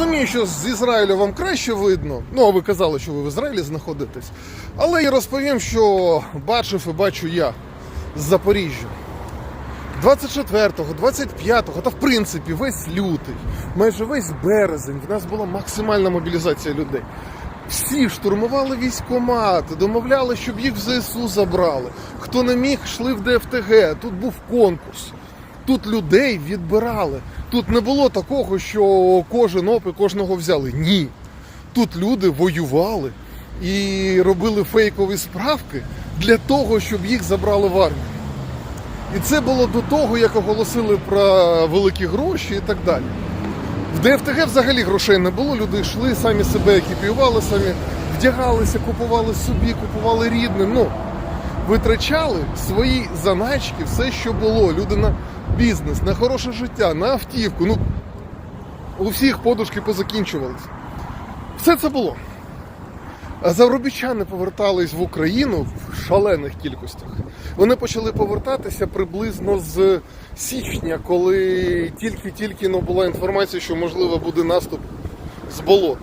розумію, що з Ізраїлю вам краще видно. Ну, а ви казали, що ви в Ізраїлі знаходитесь. Але я розповім, що бачив і бачу я з Запоріжжя. 24-го, 25-го, та в принципі весь лютий, майже весь березень, в нас була максимальна мобілізація людей. Всі штурмували військкомати, домовляли, щоб їх в ЗСУ забрали. Хто не міг, йшли в ДФТГ. Тут був конкурс. Тут людей відбирали. Тут не було такого, що кожен опи кожного взяли. Ні. Тут люди воювали і робили фейкові справки для того, щоб їх забрали в армію. І це було до того, як оголосили про великі гроші і так далі. В ДФТГ взагалі грошей не було, люди йшли, самі себе екіпіювали, самі вдягалися, купували собі, купували рідним. Ну, витрачали свої заначки, все, що було. Люди на бізнес, на хороше життя, на автівку. Ну, у всіх подушки позакінчувалися. Все це було. Заробітчани повертались в Україну в шалених кількостях. Вони почали повертатися приблизно з січня, коли тільки-тільки була інформація, що можливо буде наступ з болот.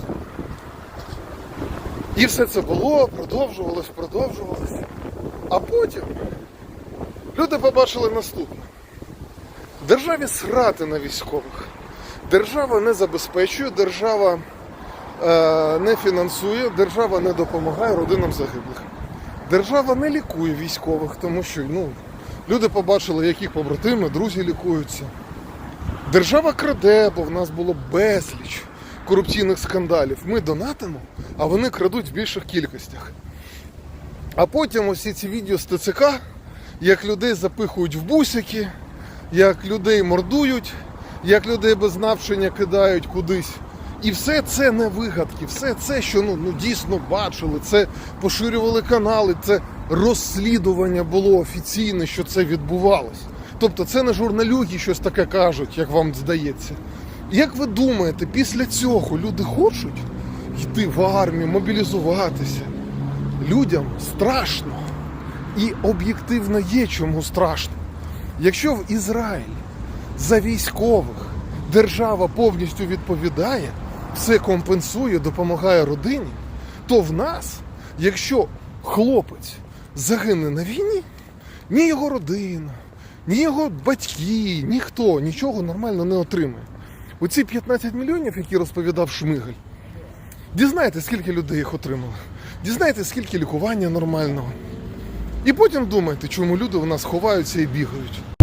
І все це було, продовжувалось, продовжувалось. А потім люди побачили наступне. Державі срати на військових. Держава не забезпечує, держава е, не фінансує, держава не допомагає родинам загиблих. Держава не лікує військових, тому що ну, люди побачили, яких побратими, друзі лікуються. Держава краде, бо в нас було безліч корупційних скандалів. Ми донатимо, а вони крадуть в більших кількостях. А потім усі ці відео з ТЦК, як людей запихують в бусики, як людей мордують, як людей без навчання кидають кудись. І все це не вигадки, все це, що ну, ну дійсно бачили, це поширювали канали, це розслідування було офіційне, що це відбувалось. Тобто це не журналюги щось таке кажуть, як вам здається. Як ви думаєте, після цього люди хочуть йти в армію, мобілізуватися? Людям страшно. І об'єктивно є чому страшно. Якщо в Ізраїль за військових держава повністю відповідає, все компенсує, допомагає родині, то в нас, якщо хлопець загине на війні, ні його родина, ні його батьки, ніхто нічого нормально не отримає. Оці 15 мільйонів, які розповідав Шмигаль, дізнайте, скільки людей їх отримали. Дізнайте, скільки лікування нормального. І потім думайте, чому люди у нас ховаються і бігають.